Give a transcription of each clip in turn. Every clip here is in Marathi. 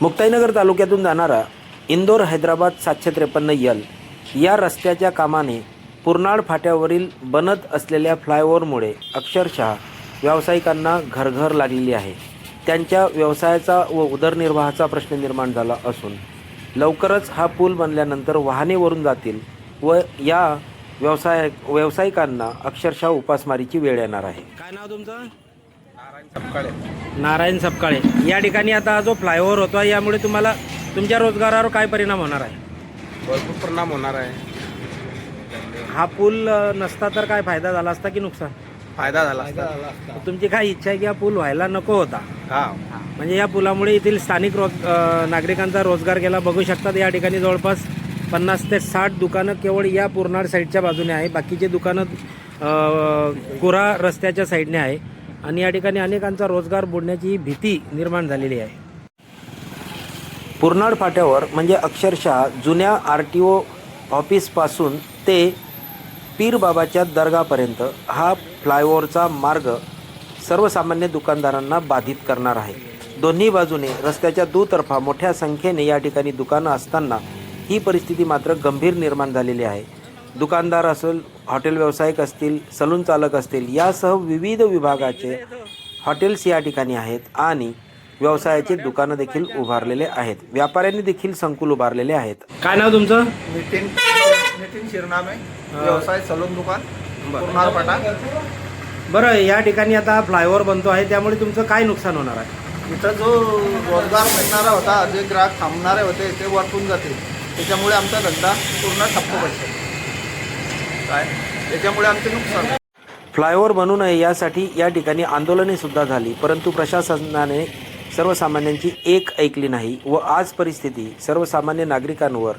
मुक्ताईनगर तालुक्यातून जाणारा इंदोर हैदराबाद सातशे त्रेपन्न यल या रस्त्याच्या कामाने पुरनाड फाट्यावरील बनत असलेल्या फ्लायओव्हरमुळे अक्षरशः व्यावसायिकांना घरघर लागलेली आहे. त्यांच्या व्यवसायाचा व उदरनिर्वाहाचा प्रश्न निर्माण झाला असून लवकरच हा पूल बनल्यानंतर वाहने वरून जातील व या व्यवसाय व्यावसायिकांना अक्षरशः उपासमारीची वेळ येणार आहे. काय नाव तुमचं? नारायण सपकाळे. या ठिकाणी आता हा जो फ्लायओव्हर होतो यामुळे तुम्हाला तुमच्या रोजगारावर काय परिणाम होणार आहे? भरपूर परिणाम होणार आहे. हा पूल अ, नसता तर काय फायदा झाला असता की नुकसान? फायदा झाला असता. तुमची काय इच्छा आहे की हा पूल व्हायला नको होता? हा. म्हणजे या पुलामुळे येथील स्थानिक रोज अ, नागरिकांचा रोजगार गेला. बघू शकतात या ठिकाणी जवळपास पन्नास ते साठ दुकानं केवळ या पूर्णाड साईडच्या बाजूने आहे. बाकीचे दुकानं अ, कुरा रस्त्याच्या साईडने आहे. आणि या ठिकाणी अनेकांचा रोजगार बुडण्याची भीती निर्माण झालेली आहे. पुरनाड फाट्यावर म्हणजे अक्षरशः जुन्या आर टी ओ ऑफिसपासून ते पीरबाबाच्या दर्गापर्यंत हा फ्लायओव्हरचा मार्ग सर्वसामान्य दुकानदारांना बाधित करणार आहे. दोन्ही बाजूने रस्त्याच्या दुतर्फा मोठ्या संख्येने या ठिकाणी दुकानं असताना ही परिस्थिती मात्र गंभीर निर्माण झालेली आहे. दुकानदार असेल हॉटेल व्यावसायिक असतील सलून चालक असतील यासह विविध विभागाचे हॉटेल्स या ठिकाणी आहेत आणि व्यवसायाचे दुकानं देखील उभारलेले आहेत. व्यापाऱ्यांनी देखील संकुल उभारलेले आहेत. काय नाव तुमचं? नितीन नितीन शिरनामे व्यवसाय सलून दुकान बरं. या ठिकाणी आता फ्लायओव्हर बनतो आहे त्यामुळे तुमचं काय नुकसान होणार आहे? इथं जो रोजगार मिळणारा होता जे ग्राहक थांबणारे होते ते वरतून जातील. त्याच्यामुळे आमचा धंदा पूर्ण ठप्प बसतो आहे. त्याच्यामुळे आमचं नुकसान फ्लायओव्हर बनू नये यासाठी या ठिकाणी आंदोलने सुद्धा झाली परंतु प्रशासनाने सर्वसामान्यांची एक ऐकली नाही व आज परिस्थिती सर्वसामान्य नागरिकांवर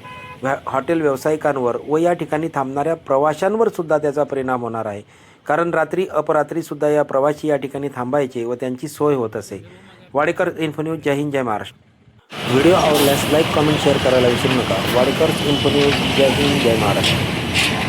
हॉटेल व्यावसायिकांवर व या ठिकाणी थांबणाऱ्या प्रवाशांवर सुद्धा त्याचा परिणाम होणार आहे. कारण रात्री अपरात्री सुद्धा या प्रवासी या ठिकाणी थांबायचे व त्यांची सोय होत असे. वाडेकर इन्फोन्यूज जय हिंद जय महाराष्ट्र. व्हिडिओ आवडल्यास लाईक कमेंट शेअर करायला विसरू नका. वाडेकर इन्फोन्यूज जय हिंद जय महाराष्ट्र.